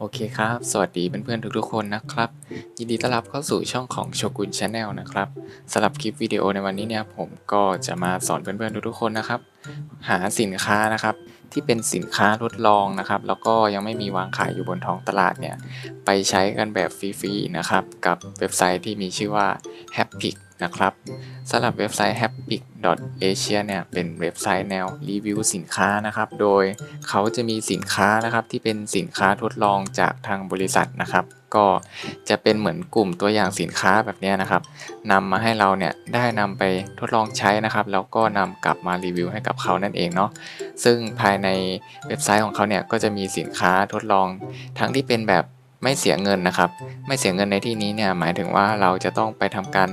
โอเคครับ สวัสดีเพื่อนๆทุกๆคนนะครับ ยินดีต้อนรับเข้าสู่ช่องของโชกุนชาแนลนะครับสำหรับคลิปวิดีโอในวันนี้เนี่ยผมก็จะมาสอนเพื่อนๆทุกๆคนนะครับ หาสินค้านะครับที่เป็นสินค้าทดลองนะครับ แล้วก็ยังไม่มีวางขายอยู่บนท้องตลาดเนี่ยไปใช้กันแบบฟรีๆนะครับ กับเว็บไซต์ที่มีชื่อว่า h a p p i c นะครับสำหรับเว็บไซต์ happy.asia เนี่ยเป็นเว็บไซต์แนวรีวิวสินค้านะครับ โดยเขาจะมีสินค้านะครับที่เป็นสินค้าทดลองจากทางบริษัทนะครับ ก็จะเป็นเหมือนกลุ่มตัวอย่างสินค้าแบบนี้นะครับนำมาให้เราเนี่ยได้นำไปทดลองใช้นะครับ แล้วก็นำกลับมารีวิวให้กับเขานั่นเองเนาะซึ่งภายในเว็บไซต์ของเขาเนี่ยก็จะมีสินค้าทดลอง ทั้งที่เป็นแบบไม่เสียเงินนะครับ ไม่เสียเงินในที่นี้เนี่ยหมายถึงว่าเราจะต้องไปทำการ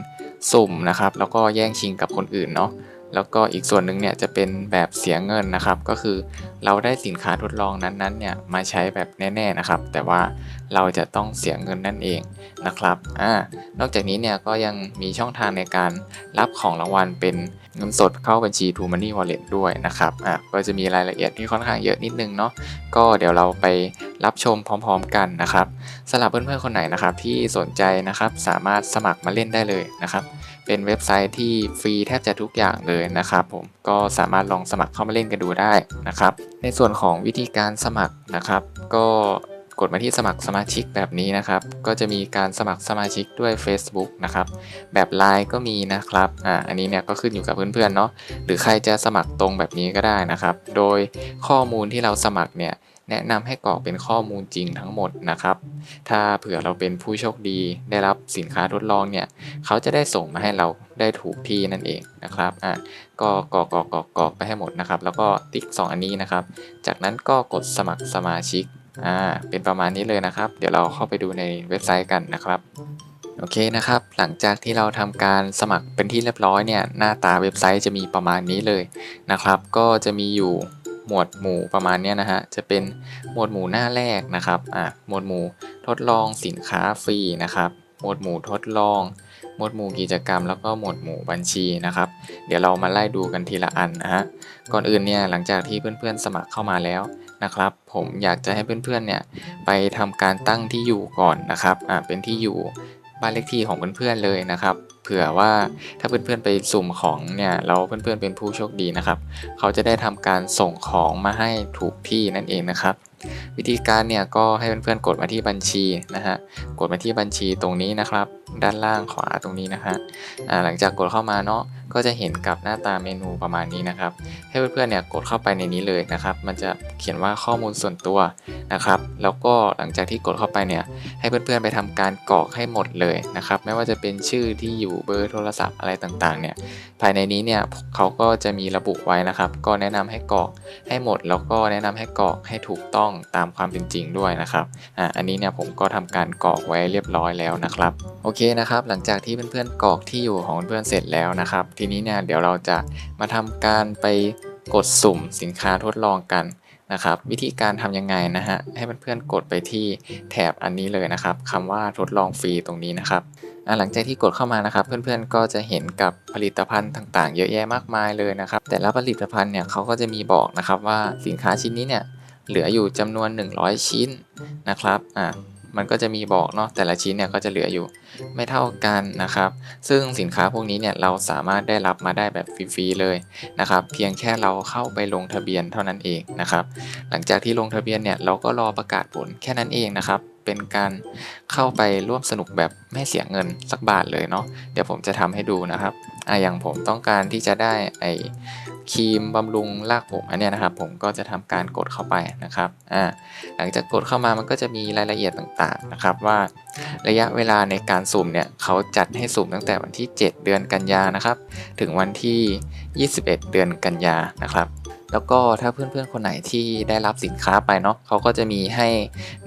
สุ่มนะครับ แล้วก็แย่งชิงกับคนอื่นเนาะแล้วก็อีกส่วนหนึ่งเนี่ยจะเป็นแบบเสียเงินนะครับ ก็คือเราได้สินค้าทดลองนั้นๆเนี่ยมาใช้แบบแน่ๆนะครับ แต่ว่าเราจะต้องเสียเงินนั่นเองนะครับอ่านอกจากนี้เนี่ยก็ยังมีช่องทางในการรับของรางวัลเป็นเงินสดเข้าบัญชี True Money Wallet ด้วยนะครับอะก็จะมีรายละเอียดที่ค่อนข้างเยอะนิดนึงเนาะก็เดี๋ยวเราไป รับชมพร้อมๆกันนะครับสำหรับเพื่อนๆคนไหนนะครับที่สนใจนะครับสามารถสมัครมาเล่นได้เลยนะครับ เป็นเว็บไซต์ที่ฟรีแทบจะทุกอย่างเลยนะครับ ผมก็สามารถลองสมัครเข้ามาเล่นกันดูได้นะครับ ในส่วนของวิธีการสมัครนะครับ ก็กดมาที่สมัครสมาชิกแบบนี้นะครับ ก็จะมีการสมัครสมาชิกด้วย Facebook นะครับ แบบ Line ก็มีนะครับ อ่า อันนี้เนี่ยก็ขึ้นอยู่กับเพื่อนๆเนาะ หรือใครจะสมัครตรงแบบนี้ก็ได้นะครับ โดยข้อมูลที่เราสมัครเนี่ย แนะนำให้กรอกเป็นข้อมูลจริงทั้งหมดนะครับ ถ้าเผื่อเราเป็นผู้โชคดีได้รับสินค้าทดลองเนี่ยเขาจะได้ส่งมาให้เราได้ถูกที่นั่นเองนะครับอะก็กรอกกรอกกรอกกรอกไปให้หมดนะครับ แล้วก็ติ๊ก 2 อันนี้นะครับ จากนั้นก็กดสมัครสมาชิกอ่าเป็นประมาณนี้เลยนะครับ เดี๋ยวเราเข้าไปดูในเว็บไซต์กันนะครับโอเคนะครับ หลังจากที่เราทำการสมัครเป็นที่เรียบร้อยเนี่ย หน้าตาเว็บไซต์จะมีประมาณนี้เลยนะครับ ก็จะมีอยู่ หมวดหมู่ประมาณนี้นะฮะ จะเป็นหมวดหมู่หน้าแรกนะครับ อะ หมวดหมู่ทดลองสินค้าฟรีนะครับ หมวดหมู่ทดลอง หมวดหมู่กิจกรรม แล้วก็หมวดหมู่บัญชีนะครับ เดี๋ยวเรามาไล่ดูกันทีละอันนะฮะ ก่อนอื่นเนี่ยหลังจากที่เพื่อนๆสมัครเข้ามาแล้วนะครับ ผมอยากจะให้เพื่อนๆเนี่ยไปทำการตั้งที่อยู่ก่อนนะครับ อ่าเป็นที่อยู่บ้านเลขที่ของเพื่อนๆเลยนะครับ เผื่อว่าถ้าเพื่อนๆไปสุ่มของเนี่ยเราเพื่อนๆเป็นผู้โชคดีนะครับ เขาจะได้ทำการส่งของมาให้ถูกที่นั่นเองนะครับ วิธีการเนี่ยก็ให้เพื่อนๆกดมาที่บัญชีนะฮะกดมาที่บัญชีตรงนี้นะครับ ด้านล่างขวาตรงนี้นะฮะหลังจากกดเข้ามาเนาะก็จะเห็นกับหน้าตาเมนูประมาณนี้นะครับ ให้เพื่อนๆเนี่ยกดเข้าไปในนี้เลยนะครับ มันจะเขียนว่าข้อมูลส่วนตัวนะครับ แล้วก็หลังจากที่กดเข้าไปเนี่ยให้เพื่อนๆไปทำการกรอกให้หมดเลยนะครับ ไม่ว่าจะเป็นชื่อที่อยู่เบอร์โทรศัพท์อะไรต่างๆเนี่ยภายในนี้เนี่ยเขาก็จะมีระบุไว้นะครับ ก็แนะนำให้กรอกให้หมด แล้วก็แนะนำให้กรอกให้ถูกต้องตามความเป็นจริงด้วยนะครับอ่าอันนี้เนี่ยผมก็ทำการกรอกไว้เรียบร้อยแล้วนะครับ โอเคนะครับ หลังจากที่เพื่อนๆกรอกที่อยู่ของเพื่อนเสร็จแล้วนะครับทีนี้เนี่ยเดี๋ยวเราจะมาทำการไปกดสุ่มสินค้าทดลองกันนะครับ วิธีการทำยังไงนะฮะให้เพื่อนๆกดไปที่แถบอันนี้เลยนะครับคำว่าทดลองฟรีตรงนี้นะครับหลังจากที่กดเข้ามานะครับ เพื่อนๆก็จะเห็นกับผลิตภัณฑ์ต่างๆ เยอะแยะมากมายเลยนะครับ แต่ละผลิตภัณฑ์เนี่ยเขาก็จะมีบอกนะครับว่าสินค้าชิ้นนี้เนี่ยเหลืออยู่จำนวน 100 ชิ้นนะครับอะ มันก็จะมีบอกเนาะแต่ละชิ้นเนี่ยก็จะเหลืออยู่ไม่เท่ากันนะครับ ซึ่งสินค้าพวกนี้เนี่ยเราสามารถได้รับมาได้แบบฟรีๆเลยนะครับ เพียงแค่เราเข้าไปลงทะเบียนเท่านั้นเองนะครับ หลังจากที่ลงทะเบียนเนี่ยเราก็รอประกาศผลแค่นั้นเองนะครับ เป็นการเข้าไปร่วมสนุกแบบไม่เสียเงินสักบาทเลยเนาะเดี๋ยวผมจะทำให้ดูนะครับอะอย่างผมต้องการที่จะได้ไอครีมบำรุงรากผมอันนี้นะครับ ผมก็จะทำการกดเข้าไปนะครับอ่าหลังจากกดเข้ามามันก็จะมีรายละเอียดต่างๆนะครับว่าระยะเวลาในการสุ่มเนี่ยเขาจัดให้สุ่มตั้งแต่วันที่ 7 เดือนกันยานะครับ ถึงวันที่ 21 เดือนกันยานะครับ แล้วก็ถ้าเพื่อนๆคนไหนที่ได้รับสินค้าไปเนาะเขาก็จะมีให้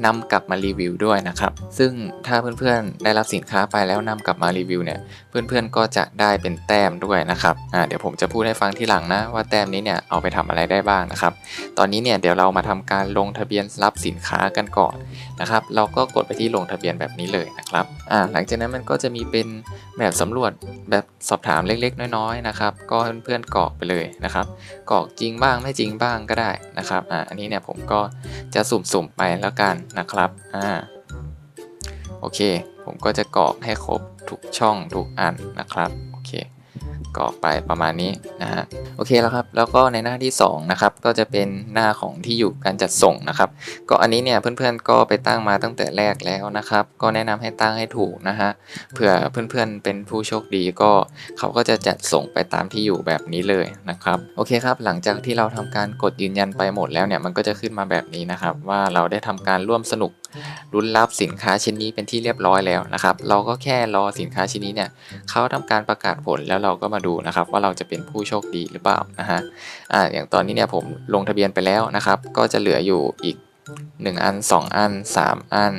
นำกลับมารีวิวด้วยนะครับ ซึ่งถ้าเพื่อนๆได้รับสินค้าไปแล้วนำกลับมารีวิวเนี่ยเพื่อนๆก็จะได้เป็นแต้มด้วยนะครับอ่าเดี๋ยวผมจะพูดให้ฟังที่หลังนะว่าแต้มนี้เนี่ยเอาไปทำอะไรได้บ้างนะครับ ตอนนี้เนี่ยเดี๋ยวเรามาทำการลงทะเบียนรับสินค้ากันก่อนนะครับ เราก็กดไปที่ลงทะเบียนแบบนี้เลยนะครับอ่าหลังจากนั้นมันก็จะมีเป็นแบบสำรวจแบบสอบถามเล็กๆ น้อยๆนะครับ ก็เพื่อนๆกรอกไปเลยนะครับกรอกจริงบ้างไม่จริงบ้างก็ได้นะครับอ่าอันนี้เนี่ยผมก็จะสุ่มๆไปแล้วกันนะครับอ่าโอเค ผมก็จะกรอกให้ครบทุกช่องทุกอันนะครับโอเค กรอกไปประมาณนี้นะฮะโอเคแล้วครับแล้วก็ในหน้าที่สองนะครับก็จะเป็นหน้าของที่อยู่การจัดส่งนะครับ ก็อันนี้เนี่ยเพื่อนๆก็ไปตั้งมาตั้งแต่แรกแล้วนะครับ ก็แนะนำให้ตั้งให้ถูกนะฮะเผื่อเพื่อนๆเป็นผู้โชคดีก็เขาก็จะจัดส่งไปตามที่อยู่แบบนี้เลยนะครับโอเคครับหลังจากที่เราทำการกดยืนยันไปหมดแล้วเนี่ยมันก็จะขึ้นมาแบบนี้นะครับ ว่าเราได้ทำการร่วมสนุกลุ้นรับสินค้าชิ้นนี้เป็นที่เรียบร้อยแล้วนะครับ เราก็แค่รอสินค้าชิ้นนี้เนี่ยเขาทำการประกาศผลแล้วเราก็มาดูนะครับ ว่าเราจะเป็นผู้โชคดีหรือเปล่านะฮะอ่าอย่างตอนนี้เนี่ยผมลงทะเบียนไปแล้วนะครับ ก็จะเหลืออยู่อีก 1 อัน 2 อัน 3 อัน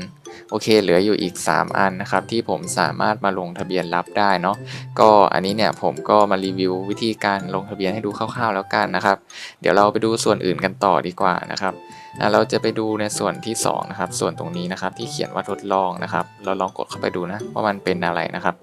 โอเค เหลืออยู่อีก 3 อันนะครับ ที่ผมสามารถมาลงทะเบียนรับได้เนาะก็อันนี้เนี่ยผมก็มารีวิววิธีการลงทะเบียนให้ดูคร่าวๆแล้วกันนะครับ เดี๋ยวเราไปดูส่วนอื่นกันต่อดีกว่านะครับ เราจะไปดูในส่วนที่2นะครับส่วนตรงนี้นะครับที่เขียนว่าทดลองนะครับ เราลองกดเข้าไปดูนะว่ามันเป็นอะไรนะครับ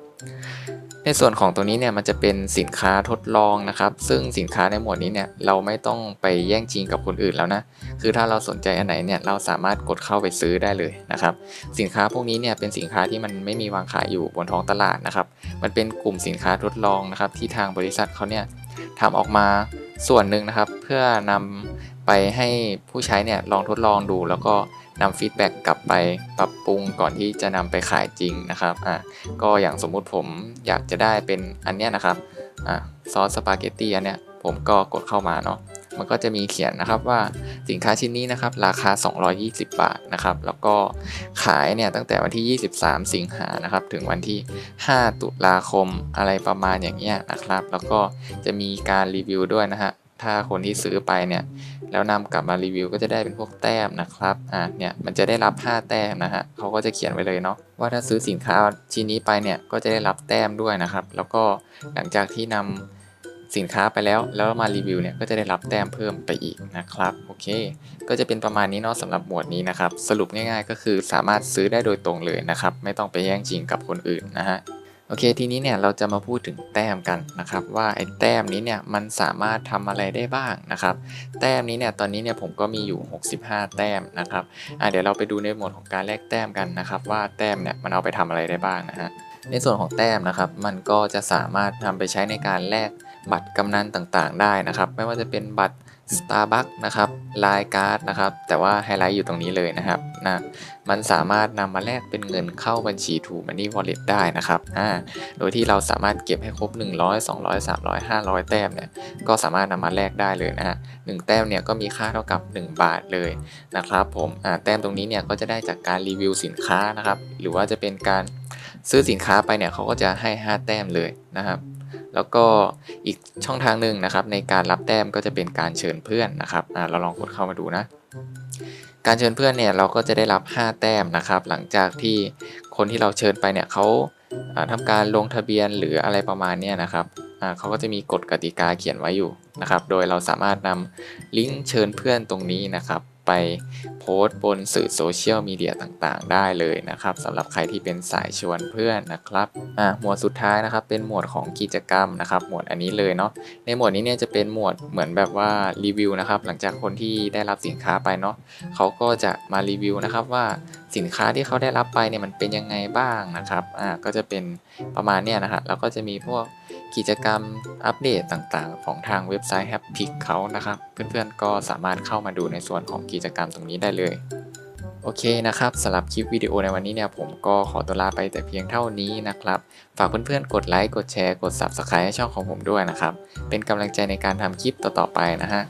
ในส่วนของตรงนี้เนี่ยมันจะเป็นสินค้าทดลองนะครับ ซึ่งสินค้าในหมวดนี้เนี่ยเราไม่ต้องไปแย่งชิงกับคนอื่นแล้วนะคือถ้าเราสนใจอันไหนเนี่ยเราสามารถกดเข้าไปซื้อได้เลยนะครับ สินค้าพวกนี้เนี่ยเป็นสินค้าที่มันไม่มีวางขายอยู่บนท้องตลาดนะครับมันเป็นกลุ่มสินค้าทดลองนะครับที่ทางบริษัทเขาเนี่ยทำออกมาส่วนหนึ่งนะครับ เพื่อนำ ไปให้ผู้ใช้เนี่ยลองทดลองดู แล้วก็นำฟีดแบ็กกลับไปปรับปรุงก่อนที่จะนำไปขายจริงนะครับอะก็อย่างสมมุติผมอยากจะได้เป็นอันเนี้ยนะครับอะซอสสปาเกตตี้อันเนี้ยผมก็กดเข้ามาเนาะมันก็จะมีเขียนนะครับว่าสินค้าชิ้นนี้นะครับ ราคา 220 บาทนะครับ แล้วก็ขายเนี่ยตั้งแต่วันที่ 23 สิงหานะครับ ถึงวันที่ 5 ตุลาคมอะไรประมาณอย่างเงี้ยนะครับ แล้วก็จะมีการรีวิวด้วยนะฮะ ถ้าคนที่ซื้อไปเนี่ย แล้วนำกลับมารีวิวก็จะได้เป็นพวกแต้มนะครับ อ่า เนี่ย มันจะได้รับ 5 แต้มนะฮะเขาก็จะเขียนไว้เลยเนาะ ว่าถ้าซื้อสินค้าชิ้นนี้ไปเนี่ย ก็จะได้รับแต้มด้วยนะครับ แล้วก็หลังจากที่นำสินค้าไปแล้ว แล้วมารีวิวเนี่ย ก็จะได้รับแต้มเพิ่มไปอีกนะครับ โอเค ก็จะเป็นประมาณนี้เนาะสำหรับหมวดนี้นะครับ สรุปง่าย ๆ ก็คือสามารถซื้อได้โดยตรงเลยนะครับ ไม่ต้องไปแย่งชิงกับคนอื่นนะฮะ โอเคทีนี้เนี่ยเราจะมาพูดถึงแต้มกันนะครับ ว่าไอ้แต้มนี้เนี่ยมันสามารถทำอะไรได้บ้างนะครับ แต้มนี้เนี่ยตอนนี้เนี่ยผมก็มีอยู่ 65 แต้มนะครับอะเดี๋ยวเราไปดูในหมวดของการแลกแต้มกันนะครับ ว่าแต้มเนี่ยมันเอาไปทำอะไรได้บ้างนะฮะในส่วนของแต้มนะครับ มันก็จะสามารถนำไปใช้ในการแลกบัตรกำนันต่างๆ ได้นะครับ ไม่ว่าจะเป็นบัตร Starbucks นะครับลายการ์ดนะครับ แต่ว่าไฮไลท์อยู่ตรงนี้เลยนะครับนะมันสามารถนำมาแลกเป็นเงินเข้าบัญชี True Money Wallet ได้นะครับอ่าโดยที่เราสามารถเก็บให้ครบ 100 200 300 500 แต้มเนี่ยก็สามารถนำมาแลกได้เลยนะฮะหนึ่งแต้มเนี่ยก็มีค่าเท่ากับ 1 บาทเลยนะครับผมอ่าแต้มตรงนี้เนี่ยก็จะได้จากการรีวิวสินค้านะครับ หรือว่าจะเป็นการซื้อสินค้าไปเนี่ยเขาก็จะให้ 5 แต้มเลยนะครับ แล้วก็อีกช่องทางหนึ่งนะครับ ในการรับแต้มก็จะเป็นการเชิญเพื่อนนะครับเราลองกดเข้ามาดูนะ การเชิญเพื่อนเนี่ยเราก็จะได้รับ 5 แต้มนะครับ หลังจากที่คนที่เราเชิญไปเนี่ยเขาอ่าทำการลงทะเบียนหรืออะไรประมาณนี้นะครับเขาก็จะมีกฎกติกาเขียนไว้อยู่นะครับ โดยเราสามารถนำลิงก์เชิญเพื่อนตรงนี้นะครับ ไปโพสต์บนสื่อโซเชียลมีเดียต่างๆ ได้เลยนะครับสำหรับใครที่เป็นสายชวนเพื่อนนะครับอ่าหมวดสุดท้ายนะครับเป็นหมวดของกิจกรรมนะครับ หมวดอันนี้เลยเนาะในหมวดนี้เนี่ยจะเป็นหมวดเหมือนแบบว่ารีวิวนะครับหลังจากคนที่ได้รับสินค้าไปเนาะเขาก็จะมารีวิวนะครับว่าสินค้าที่เขาได้รับไปเนี่ยมันเป็นยังไงบ้างนะครับอ่าก็จะเป็นประมาณเนี้ยนะครับแล้วก็จะมีพวก กิจกรรมอัปเดตต่างๆ ของทางเว็บไซต์ Happy เขานะครับ เพื่อนๆก็สามารถเข้ามาดูในส่วนของกิจกรรมตรงนี้ได้เลย โอเคนะครับสำหรับคลิปวิดีโอในวันนี้เนี่ยผมก็ขอตัวลาไปแต่เพียงเท่านี้นะครับ ฝากเพื่อนๆ กดไลค์กดแชร์กด Subscribe ให้ช่องของผมด้วยนะครับ เป็นกำลังใจในการทำคลิปต่อๆไปนะฮะ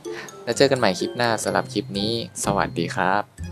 แล้วเจอกันใหม่คลิปหน้าสำหรับคลิปนี้ สวัสดีครับ